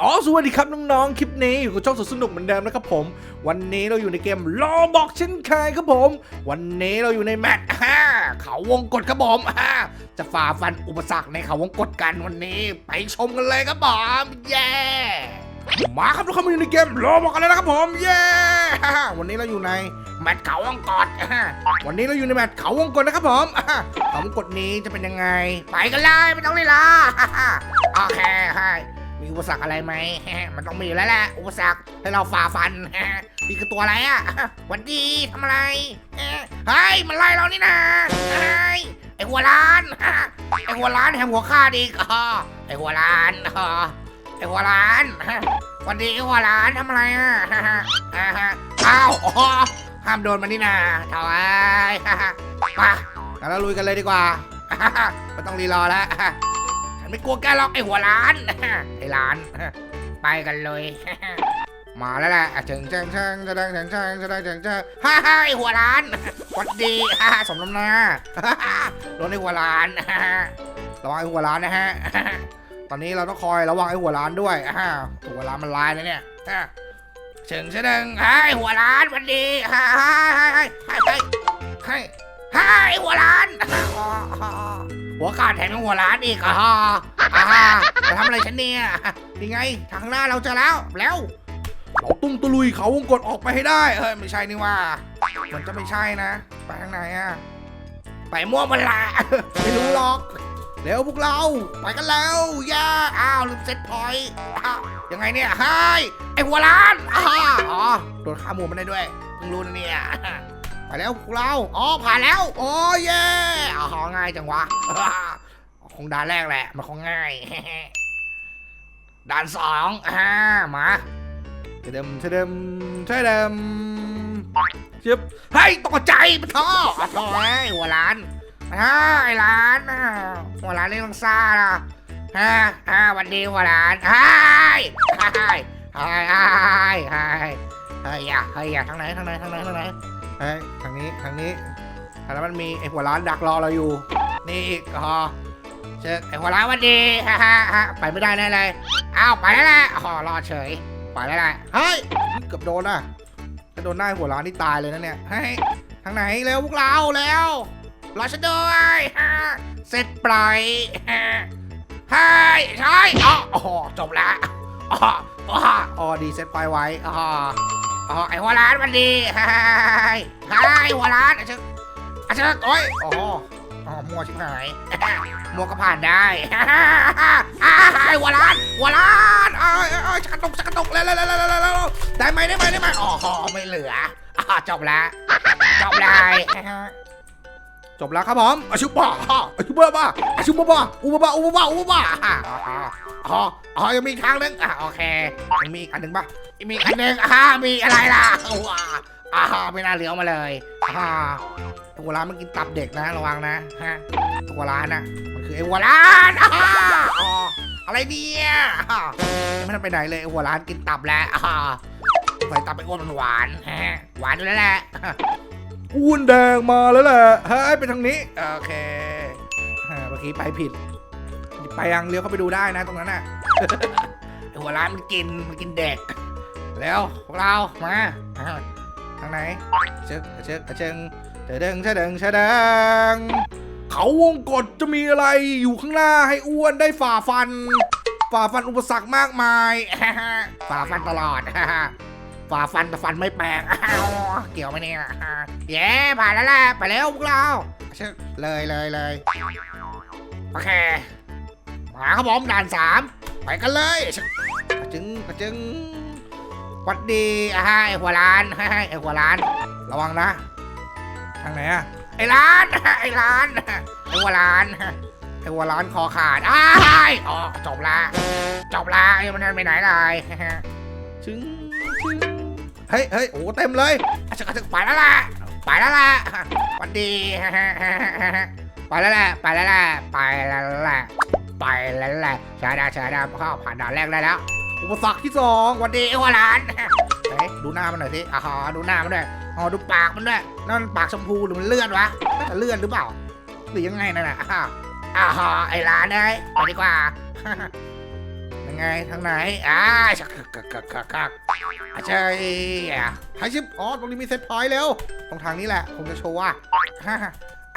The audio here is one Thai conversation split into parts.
ก็สวัสดีครับน้องๆ คลิปนี้อยู่กับช่องสนุกเหมือนเดิมนะครับผม วันนี้เราอยู่ในเกมรอบอกเช่นเคยครับผม วันนี้เราอยู่ในแมตช์ฮ่าเขาวงกดครับผมฮ่าจะฝ่าฟันอุปสรรคในเขาวงกดกันวันนี้ ไปชมกันเลยครับผมเย้มาครับทุกคนมาอยู่ในเกมรอบอกกันเลยนะครับผมเย้วันนี้เราอยู่ในแมตช์เขาวงกดฮ่าวันนี้เราอยู่ในแมตช์เขาวงกดนะครับผมเขาวงกดนี้จะเป็นยังไง ไปกันเลยไม่ต้องเลยล่ะฮ่าโอเคใช่ มีอุปสรรคอะไรไหม มันต้องมีแล้วแหละ อุปสรรคให้เราฝ่าฟันนี่คือตัวอะไรอะวันดีทำอะไร เฮ้ย มันไล่เรานี่นะเฮ้ยไอหัวล้าน ไอหัวล้านแถมหัวข้าดีกอ้อไอหัวล้านอ้อไอหัวล้านวันดีไอหัวล้านทำอะไรอะอ้าวห้ามโดนมันนี่นาเถ่าไอ้มางั้นเราลุยกันเลยดีกว่าไม่ต้องรีรอแล้ว ไม่กลัวแกหรอกไอหัวล้าน ไอล้าน ไปกันเลย มาแล้วแหละเชิงเชิงเชิงจะดังเชิงเชิงจะดังเชิงเชิงฮ่าฮ่าไอหัวล้านวัดดีฮ่าสมน้ำหน้าโดนไอหัวล้านระวังไอหัวล้านนะฮะ ตอนนี้เราต้องคอยระวังไอหัวล้านด้วยอ่าหัวล้านมันลายนะเนี่ยอ่าเชิงเชิงไอหัวล้านวันดีฮ่าฮ่าฮ่าฮ่าฮ่าฮ่าฮ่าไอหัวล้านหัวขาดแทงหัวล้านอีกอ่าอ่าจะทำอะไรฉันเนี่ยนี่ไง ทางหน้าเราเจอแล้วแล้วเราตุ้มตะลุยเขาวงกดออกไปให้ได้เฮ้ยไม่ใช่นี่ว่ามันจะไม่ใช่นะ ไปทางไหนอะไปม่วงมันละไม่รู้หรอกเร็วพวกเราไปกันแล้วย่าอ้าวลืมเซ็ตพอยต์ยังไงเนี่ยเฮ้ยไอหัวล้านอ๋อโดนข้ามูมันได้ด้วยเพิ่งรู้นะเนี่ย ไปแล้วพวกเราอ๋อผ่านแล้ว โอ้เย่อ๋อง่ายจังวะ คงด่านแรกแหละ มันคงง่าย ด่านสองอ่ามาเทเดมเทเดมเทเดมเจ็บเฮ้ยตกใจปะท่อท่อไอ้หัวล้านฮ่าไอ้ล้านอ่าหัวล้านเล่นลังซ่านะฮ่าฮ่าวันดีหัวล้านฮ่ายฮ่ายฮ่ายฮ่ายฮ่ายเฮ้ยอย่าเฮ้ยอย่าทางไหนทางไหนทางไหนทางไหน เฮ้ยทางนี้ทางนี้แล้วมันมีไอหัวร้านดักรอเราอยู่ นี่อีกอ๋อเชิญไอหัวร้านวันดีฮ่าฮ่าฮ่าไปไม่ได้แน่เลยอ้าวไปแล้วแหละอ๋อรอเฉยไปแล้วแหละเฮ้ยเกือบโดนอะถ้าโดนหน้าหัวร้านนี่ตายเลยนะเนี่ยเฮ้ยทางไหนเร็วพวกเราแล้วรอฉันด้วยฮ่าเสร็จปล่อยฮ่าเฮ้ยใช่อ๋อจบล้วอ๋ออ๋อดีเสร็จปล่อยไว้อ๋อ อ๋อไอหัวร้านมันดีไฮไฮหัวร้านอาชิอาชิโอ้ยอ๋ออ๋อมัวชิบหายมัวก็ผ่านได้ไอหัวร้านหัวร้านเอ้ยเอ้ยชักตกชักตกเร็วเร็วเร็วเร็วเร็วได้ไหมได้ไหมได้ไหมอ๋อไม่เหลือจบแล้วจบเลยจบแล้วครับผมอาชุบบ้าอาชุบบ้าบ้าอาชุบบ้าบ้าอุบบ้าอุบบ้าอุบบ้าอ๋ออ๋อยังมีอีกทางนึงอะโอเคยังมีอีกอันหนึ่งป่ะ มีอันหนึ่งอ่ามีอะไรล่ะว้าอ่าไม่น่าเหลือมาเลยอ่าตัวร้านมันกินตับเด็กนะระวังนะฮะตัวร้านนะมันคือไอ้หัวร้านอ่าอ๋ออะไรเนี่ยไม่ทันไปไหนเลยไอ้หัวร้านกินตับแล้วอ่าใส่ตับไปอ้วนมันหวานฮะหวานอยู่แล้วแหละอ้วนแดงมาแล้วแหละเฮ้ยไปทางนี้โอเคอ่าเมื่อกี้ไปผิด ไปยังเลี้ยวเข้าไปดูได้นะตรงนั้นน่ะไอหัวร้านมันกินมันกินเด็ก แล้วพวกเรามาทางไหนเชิกเชิกเชิงเชิงเชิงเชิงเขาวงกฏจะมีอะไรอยู่ข้างหน้าให้อ้วนได้ฝ่าฟัน ฝ่าฟันอุปสรรคมากมายฝ่าฟันตลอดฝ่าฟันแต่ฟันไม่แปลกเกี่ยวไหมเนี่ยเย้ผ่านแล้วแหละไปแล้วพวกเราเชิกเลยเลยเลยโอเคมาครับผมด่านสามไปกันเลยเชิกกระจึงจึง หวัดดีอ่าไอ้หัวร้านไอ้หัวร้าน ระวังนะ ทางไหนอะไอ้ร้าน ไอ้ร้าน ไอ้หัวร้าน ไอ้หัวร้านคอขาดอ้ายอ๋อจบละจบละไอ้มันนั่นไปไหนเลยชึงชึงเฮ้ยเฮ้ยโอ้เต็มเลยอะจะกระถึงไปแล้วล่ะไปแล้วล่ะหวัดดีไปแล้วแหละไปแล้วแหละไปแล้วแหละไปแล้วแหละชาดาชาดาเข้าผ่านด่านแรกได้แล้ว อุปสรรคที่สองวันดีไอ้หัวหลานเฮ้ยดูหน้ามันหน่อยสิอ๋อดูหน้ามันด้วยอ๋อดูปากมันด้วยนั่นปากชมพูหรือมันเลื่อนวะน่าจะเลื่อนหรือเปล่า หรือยังไงนั่นน่ะอ้าวอ้าวไอ้หลานเอ้ยไปดีกว่า ยังไงทางไหนอ่าชักกักกักกักกักอาเจยอะหายชิบอ๋อตรงนี้มีเซตพอยต์แล้วตรงทางนี้แหละคงจะโชว์ว่าฮ่า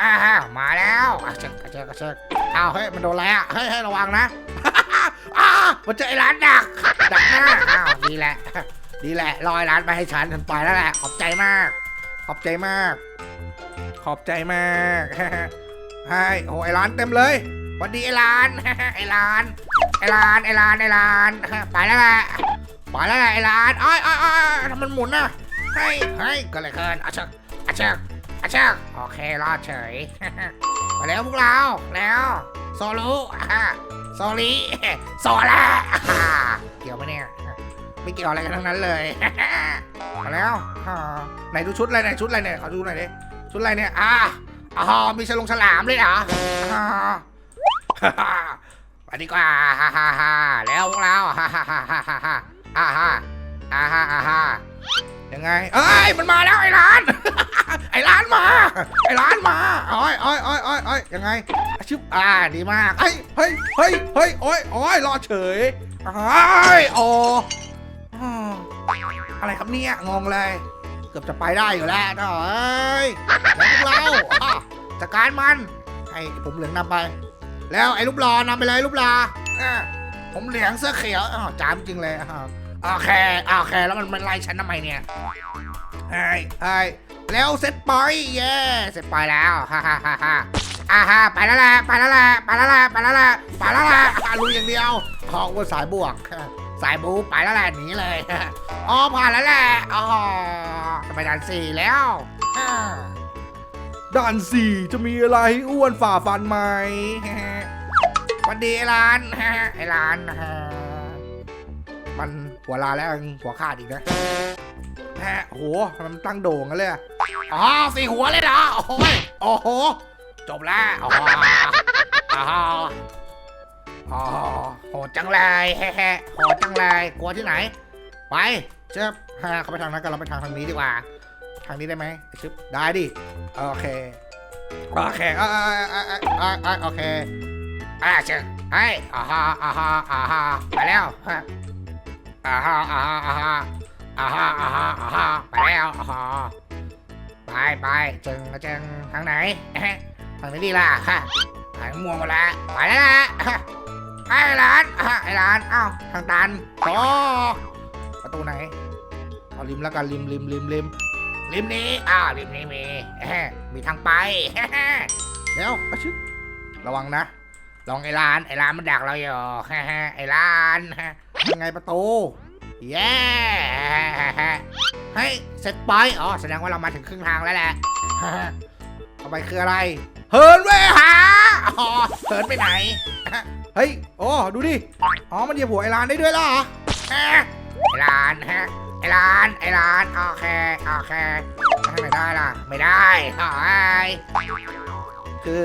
อ่าฮ่ามาแล้วอะชิกอะเชิกอะเชิกอ้าวเฮ้ยมันโดนอะไรอะเฮ้ยให้ยระวังนะ อ้ามันเจอไอ้ร้านดักดักหน้าอ้าวดีแหละ ดีแหละลอยร้านไปให้ฉันฉันไปแล้วแหละ ขอบใจมาก ขอบใจมาก ขอบใจมากให้โอ้ไอ้ร้านเต็มเลยวันดีไอ้ร้านไอ้ร้านไอ้ร้านไอ้ร้านไอ้ร้านไปแล้วแหละไปแล้วแหละไอ้ร้านอ้อยอ้อยอ้อยทำมันหมุนนะเฮ้ยเฮ้ยก็เลยเกินอาเชกอาเชกอาเชกโอเครอดเฉยไปแล้วพวกเราแล้วโซลูอ่ โซลีโซล่าอ่าเกี่ยวไหมเนี่ย ไม่เกี่ยวอะไรกันทั้งนั้นเลยมาแล้วไหนดูชุดอะไรไหนชุดอะไรเนี่ยขอดูหน่อยดิชุดอะไรเนี่ยอ่าอ๋อมีฉลงฉลามเลยเหรออ่าไปดีกว่าฮ่าฮ่าฮ่าแล้วพวกเราฮ่าฮ่าฮ่าฮ่าฮ่าฮ่า อ่าฮ่าอ่าฮ่าอ่าฮ่ายังไงเอ้ยมันมาแล้วไอ้ร้าน ไอ้ร้านมา ไอ้ร้านมาอ้อยอ้อยอ้อยอ้อยอ้อยยังไงชึบอ่าดีมากเฮ้ยเฮ้ยเฮ้ยเฮ้ยโอ้ยโอ้ยรอเฉยเฮ้ยโอ้อ้าวอะไรครับเนี่ยงงเลย เกือบจะไปได้อยู่แล้วเอ้ยพวกเราอะจัดการมันให้ผมเหลืองนำไป แล้วไอ้รูปรอนำไปเลยรูปรออะผมเหลืองเสื้อเขียวอ้าวจามจริงเลยอ้าว โอเคโอเค แล้วมันมันไล่ฉันทำไมเนี่ยไอ้ไอ้แล้วเสร็จปอยเย้เสร็จปอยแล้วฮ่าฮ่าฮ่าฮ่าอ่าฮ่าไปแล้วแหละไปแล้วแหละไปแล้วแหละไปแล้วแหละไปแล้วแหละอะลุยอย่างเดียวหอกว่าสายบวก สายบูไปแล้วแหละหนีเลยอ๋อผ่านแล้วแหละอ๋อจะไปด่านสี่แล้วอ่าด่านสี่จะมีอะไรให้อ้วนฝ่าฟันไหมสวัสดีไอ้ร้านไอ้ร้านนะฮะมัน หัวลาแล้วยังหัวขาดอีกนะฮะโหมันตั้งโด่งกันเลยอ๋อสี่หัวเลยเหรอโอ้ยโอ้โห จบแล้วอ๋ออ๋อโหดจังเลยแฮ่ๆโหดจังเลยกลัวที่ไหน ไปเชิบฮะเขาไปทางนั้นกันเราไปทางทางนี้ดีกว่า ทางนี้ได้ไหมชึบได้ดิโอเคโอเคอ่าอ่าอ่าอ่าอ่าอ่าโอเคอ่าเชิญเฮ้ยอ่าฮะอ่าฮะอ่าฮะไปแล้วฮะ อ่าฮะอ่าฮะอ่าฮะอ่าฮะอ่าฮะอ่าฮะไปแล้วอ่าฮะไปไปจึงจึงทางไหนทางนี้ดีล่ะฮะทางม่วงหมดแล้วไปแล้วล่ะไอ้ร้านไอ้ร้านอ้าวทางตันโอ้ประตูไหนเอาริมแล้วกันริมริมริมริมริมนี้อ้าวริมนี้มีมีทางไปเดี๋ยวชึระวังนะ ลองไอ้ร้าน ไอ้ร้านมันดักเราอยู่ไอ้ร้านยังไงประตูเย้เฮ้ยเสร็จไปอ๋อแสดงว่าเรามาถึงครึ่งทางแล้วแหละต่อไปคืออะไร เฮิร์นเว้ยหาอ๋อเฮิร์นไปไหน เฮ้ยโอ้ดูดิ อ๋อ มันเหยียบหัวไอ้ร้านได้ด้วยเหรอไอ้ร้านฮะไอ้ร้านไอ้ร้านโอเคโอเคทำไมได้ล่ะ ไม่ได้โอ้ยคือ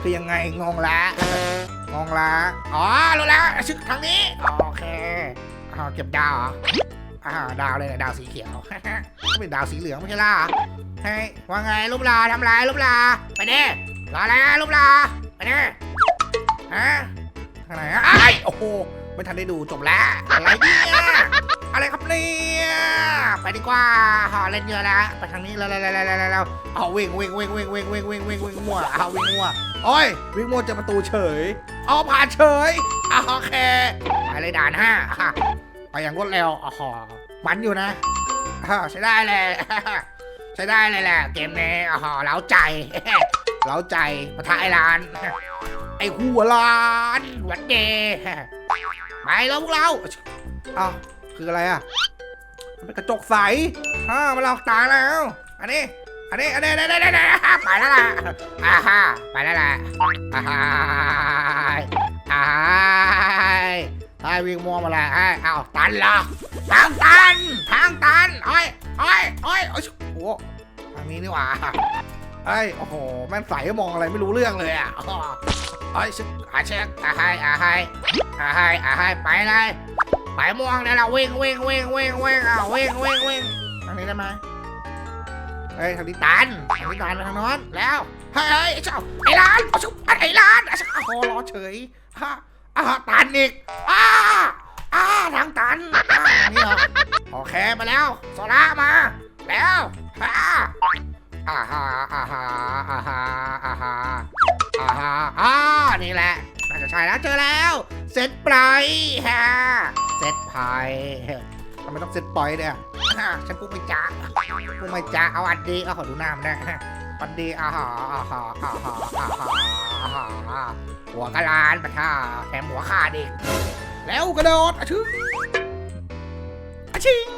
คือยังไงงงละงงละอ๋อรู้แล้วชึกทางนี้โอเคอ๋อเก็บดาวเหรออ่าดาวเลยนะดาวสีเขียวเป็นดาวสีเหลืองไม่ใช่ล่ะเฮ้ยว่าไงรูปรอทำไรรูปรอไปเด้รออะไรนะรูปรอไปเด้ฮะทางไหนอะไอ้โอ้โหไม่ทันได้ดูจบแล้วอะไรเนี่ย อะไรครับเนี่ยไปดีกว่าหอเล่นเยอะแล้วไปทางนี้แล้วแล้วแล้วแล้วแล้วเอาวิ่งวิ่งวิ่งวิ่งวิ่งวิ่งวิ่งวิ่งวิ่งมั่วเอาวิ่งมั่วโอ้ยวิ่งโมดเจะประตูเฉยเอาผ่านเฉยอะโอเคไปเลยด่านห้าไปอย่างรวดเร็วอ๋อมันอยู่นะใช้ได้เลยใช้ได้เลยแหละเกมนี้อ๋อเล้าใจเล้าใจปะทะไอ้ร้านไอ้หัวร้านหวัดเดไปแล้วพวกเราอ้าว คืออะไรอะมันเป็นกระจกใสอ่ามาหลอกตาแล้วอันนี้อันนี้ อันนี้ อันนี้อันนี้อันนี้ไปแล้วล่ะอ่าฮะไปแล้วล่ะอ่าฮะอ่าฮะไอ้วิ่งมัวมาแล้วไอ้เอ้าตันเหรอทางตัน ทางตันโอ้ยโอ้ยโอ้ยโอ้ยโอ้ทางนี้นี่หว่าไอ้ยโอ้โหแม่งใส่มองอะไรไม่รู้เรื่องเลยอะอ้อโอ้ชึกอาเช็คอาให้อาให้อาให้อาให้ไปเลย ไปม่วงเนี่ยเราวิ่งวิ่งวิ่งวิ่งวิ่งอะวิ่งวิ่งวิ่งทางนี้ได้ไหมเฮ้ยทางนี้ตันทางนี้ตันทางโน้นแล้วเฮ้ยเฮ้ยไอ้เจ้าไอ้ร้านเอาชุบไอ้ร้านไอ้เจ้าโอ้รอเฉยฮะอ่าตันอีกอ้าอ้าทางตันอ่านี่เหรอโอเคมาแล้วโซล่ามาแล้วอ่าอ่าฮะอ่าฮะอ่าฮะอ่าฮะอ่าฮะอ่านี่แหละน่าจะใช่แล้วเจอแล้วเซตปลายฮะ เซตไพายทำไมต้องเซตปอยเนี่ยฉันปุ๊บไม่จ้าปุ๊บไม่จ้าเอาอันดีเอาขอดูหน้ามันได้อันดีอ่าฮะอ่าฮะอ่าฮะอ่าฮะอ่าฮะหัวกะลานปะท่าแถมหัวขาดอีกแล้วกระโดดอะชึ้งอะชิง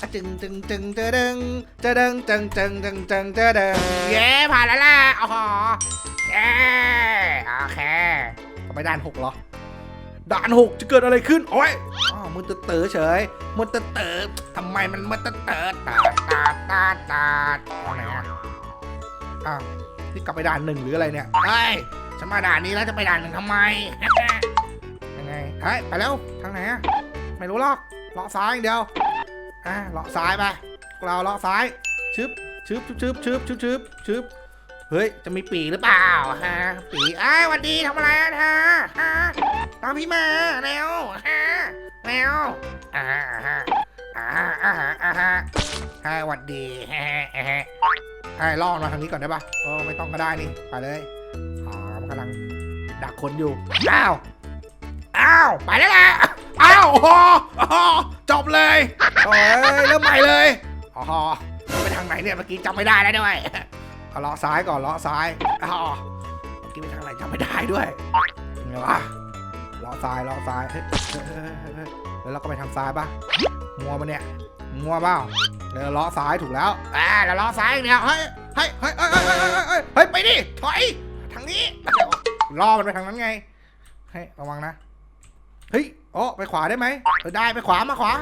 อะจึงจึงจึงเจอดึงเจดึงจึงจึงจึงจึงเจดึงเย้ผ่านแล้วแหละอ๋อเย้โอเคก็ไปด้านหกเหรอ ด่านหกจะเกิดอะไรขึ้น โอ้ยอ๋อมือเต๋อเฉยมือเต๋อทำไมมันมือเต๋อตาตาตาตาอาไหนอะอ้าวนี่กลับไปด่านหนึ่งหรืออะไรเนี่ยเฮ้ยฉันมาด่านนี้แล้วจะไปด่านหนึ่งทำไมยังไงเฮ้ยไปแล้วทางไหนอะไม่รู้หรอกเลาะซ้ายอย่างเดียวอะเลาะซ้ายไปเราเลาะซ้ายชึบชึบชึบชึบชึบชึบชึบเฮ้ย จะมีปีหรือเปล่าฮะปีกเอ้วันดีทำอะไรอะฮะฮะ ตามพี่มาแล้วฮะแล้วอ่าฮะอ่าอ่าอ่าฮะฮะหวัดดีฮะฮะฮะให้ล่อมาทางนี้ก่อนได้ปะเออไม่ต้องก็ได้นี่ไปเลยอ๋อมันกำลังดักคนอยู่อ้าวอ้าวไปแล้วแหละอ้าวโอ้โหโอ้โหจบเลยโอ้ยเริ่มใหม่เลยอ๋อไปทางไหนเนี่ยเมื่อกี้จำไม่ได้แล้วด้วยเอาเลาะซ้ายก่อนเลาะซ้ายอ๋อเมื่อกี้ไปทางไหนจำไม่ได้ด้วยยังไงวะ เลาะซ้ายเลาะซ้ายแล้วเราก็ไปทางซ้ายปะมัวมันเนี่ยมัวเปล่าแล้วเลาะซ้ายถูกแล้วอ่าแล้วเลาะซ้ายเนี่ยเฮ้ยเฮ้ยเฮ้ยเฮ้ยเฮ้ยเฮ้ยไปดิถอยทางนี้ล้อมันไปทางนั้นไงให้ระวังนะเฮ้ยอ๋อไปขวาได้ไหมได้ไปขวามาขวา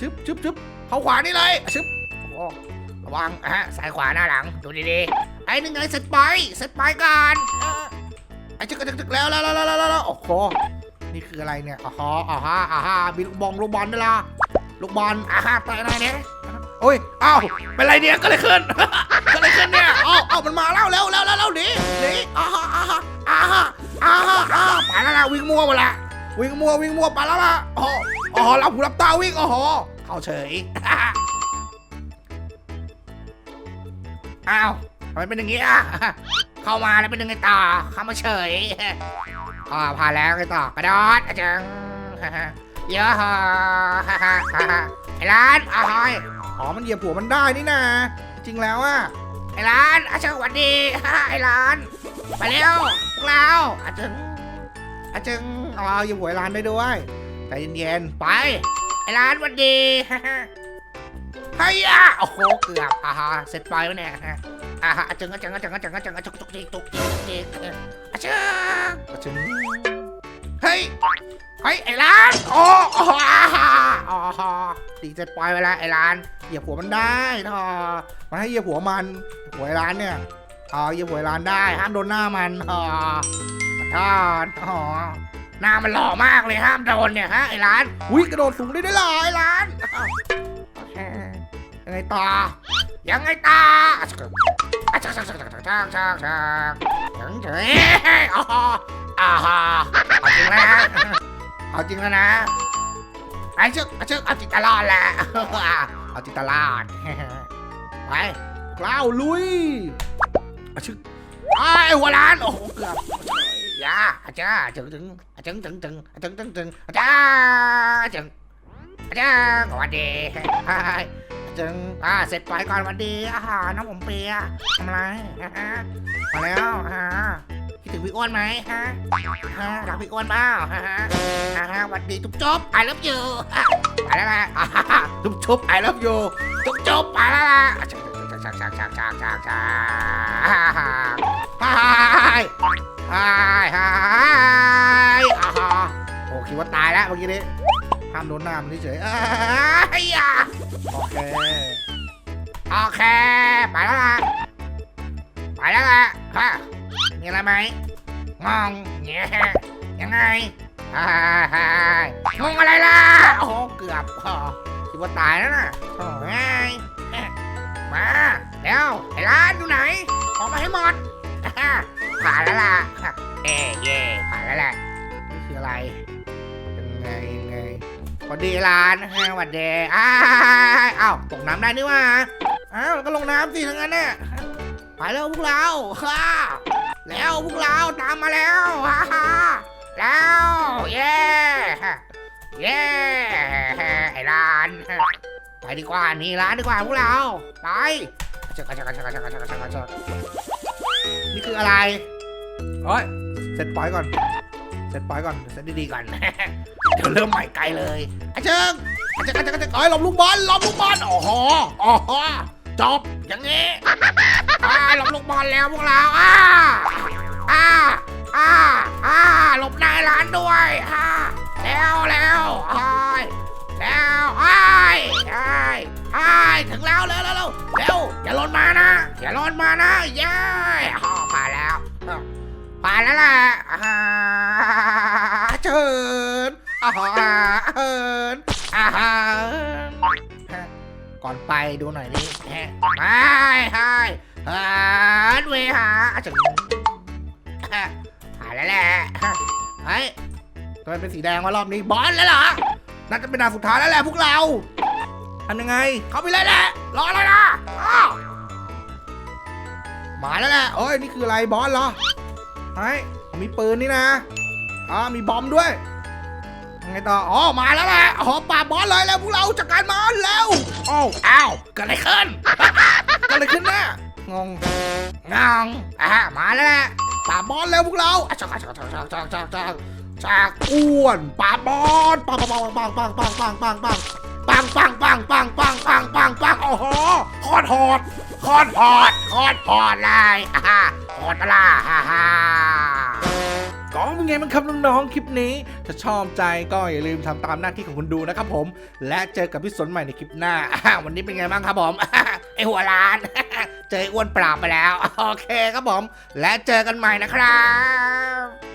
ชึบชึบชึบเข้าขวานี่เลยชึบระวังฮะสายขวาหน้าหลังดูดีๆไอ้หนึ่งไอ้เซตไปเซตไปก่อนไอ้ชึกกระชึกแล้วแล้วแล้วแล้วแล้วโอ้โห นี่คืออะไรเนี่ยอ๋ออ๋อฮะอ๋อฮะมีลูกบอลลูกบอลด้วยล่ะลูกบอลอะฮะไปไหนเนี่ยโอ้ยอ้าวเป็นไรเนี่ยก็เลยขึ้นก็เลยขึ้นเนี่ยอ้าวอ้าวมันมาแล้วแล้วแล้วแล้วแล้วหนีหนีอ่าฮะอ่าฮะอ่าฮะอ่าฮะอ่าไปแล้วล่ะวิ่งมั่วหมดละวิ่งมัววิ่งมัวไปแล้วล่ะอ๋ออ๋อรับหูรับตาวิ่งอ๋อเข้าเฉยอ้าวทำไมเป็นอย่างงี้อะเข้ามาแล้วเป็นยังไงต่อเข้ามาเฉย อ่าผ่านแล้วไงต่อกระโดดอะจังเยอะฮะฮ่าฮ่าฮ่าฮ่าไอ้ร้านอ้าวเฮ้ยอ๋อมันเหยียบหัวมันได้นี่นะจริงแล้วอะไอ้ร้านอาเชิงหวัดดีฮ่าไอ้ร้านไปเร็วพวกเราอาจึงอาจึงอ๋อเหยียบหัวไอ้ร้านได้ด้วยใจเย็นไปไอ้ร้านหวัดดีฮ่าฮ่าเฮ้ยอะโอ้โหเกือบอ่าฮะเสร็จไปแล้วเนี่ยฮะ อ่าฮะอาจึงอาจึงอาจึงอาจึงอาจึงอาจึงตุกจิกตุกจิกตุกจิกเอออาจึงๆก็ถึงเฮ้ยเฮ้ยไอ้ร้านโอ้โอ้อ่าฮะอ๋อตีเสร็จปล่อยไปแล้วไอ้ร้านเหยียบหัวมันได้ทอมันให้เหยียบหัวมันหัวไอ้ร้านเนี่ยอ๋อเหยียบหัวไอ้ร้านได้ห้ามโดนหน้ามันอ๋อขอทอ๋อหน้ามันหล่อมากเลยห้ามโดนเนี่ยฮะไอ้ร้านอุ้ยกระโดดสูงได้ด้วยหรอไอ้ร้าน ยังไงต่อ ยังไงต่อชักอะชักชักชักชักชักชักชักชักยังเฉยอ๋ออ่าฮะเอาจริงแล้วนะเอาจริงแล้วนะไอ้ชึกไอ้ชึกเอาจิตตลอดแหละเอาจิตตลอดไปกล้าวลุยไอะชึกไอ้หัวล้านโอ้โหเกือบยาอาจารย์จึงจึงจึงจึงจึงจึงจึงจึงอาจารย์จึงอาจารย์สวัสดีไอ้ จึงอ่าเสร็จไปก่อนวัสดีอาหารน้ำผมเปียทำอะไรฮะมาแล้วฮะคิดถึงพี่อ้วนไหมฮะฮะรักพี่อ้วนเปล่าฮะฮะฮะวัสดีจุ๊บจ๊บไอ้เลิฟยูไปแล้วนะอ่าจุ๊บจุ๊บไอ้เลิฟยูจุ๊บจุ๊บไปแล้วนะชักชักชักชักชักชักชักฮายฮายฮายอ่าฮะโอ้คิดว่าตายแล้วเมื่อกี้นี้ห้ามโดนน้ามันเฉยๆออะ้ย โอเค โอเค ไปแล้วล่ะไปแล้วล่ะฮะมีอะไรไหมงงเงี้ยยังไงฮายฮายงงอะไรล่ะ โอ้โหเกือบอ๋อคิดว่าตายแล้วน่ะโอ้ยเอ๊ะมาแล้วไอ้ร้านอยู่ไหนออกมาให้หมดอ่าผ่านแล้วล่ะเอ้เย่ผ่านแล้วแหละนี่คืออะไรอะไรยังไงยังไง สวัสดีร้านฮะสวัสดีอ้าวอ้าวตกน้ำได้นี่วะอ้าวก็ลงน้ำสิทั้งนั้นน่ะไปแล้วพวกเราฮ่าแล้วพวกเราตามมาแล้วฮ่าฮ่าแล้วเย้เย้ไอ้ร้านไปดีกว่านี่ร้านดีกว่าพวกเราไปชักชักชักชักชักชักชักนี่คืออะไรเฮ้ยเสร็จปล่อยก่อน เซตปอยก่อนเซตดีๆก่อน เดี๋ยวเริ่มใหม่ไกลเลยอาเชิงอาเชิงอาเชิงอาเชิงเอ้ยหลบลูกบอลหลบลูกบอลโอ้โหโอ้โหจบอย่างงี้อ่าหลบลูกบอลแล้วพวกเราอ้าอ้าอ้าอ้าหลบนายร้านด้วยอ้าแล้วแล้วไอ้แล้วไอ้ไอ้ไอ้ถึงแล้วเร็วเร็วเร็วอย่าหล่นมานะอย่าหล่นมานะย่า ผ่านแล้วแหละอ่าเชิญอาหารเอิญอาหารก่อนไปดูหน่อยนี่ไอ้ไอ้หารเวหาถึงผ่าแล้วแหละเฮ้ยทำไมเป็นสีแดงวะรอบนี้บอลแล้วเหรอน่าจะเป็นด่านสุดท้ายแล้วแหละพวกเราทำยังไง เข้าไปเลยแหละรออะไรนะมาแล้วแหละโอ้ยนี่คืออะไรบอสเหรอ ไอ้ยมีปืนนี่นะอ่ามีบอมด้วยยังไงต่อ อ๋อ มาแล้วแหละอ๋อปราบบอสเลยแล้วพวกเราจัดการมันเร็วโอ้าวอ้าวเกิดอะไรขึ้นเกิดอะไรขึ้นเนี่ยงงงงอะมาแล้วแหละปราบบอสแล้วพวกเราอะชักชักชักชักชักชักชักจากอ้วนปาบอลปังปังปังปังปังปังปังปังปังปังปังปังปังปังปังปังโอ้โหโคตรโหดโคตรโหดโคตรโหดเลยอ่าฮะ โหดปะล่ะฮ่าฮ่าก็เป็นไงบ้างครับน้องๆคลิปนี้ ถ้าชอบใจก็อย่าลืมทำตามหน้าที่ของคุณดูนะครับผม และเจอกับพี่สนใหม่ในคลิปหน้า วันนี้เป็นไงบ้างครับผมไอหัวล้าน เจออ้อ้วนปราบไปแล้ว โอเคครับผม และเจอกันใหม่นะครับ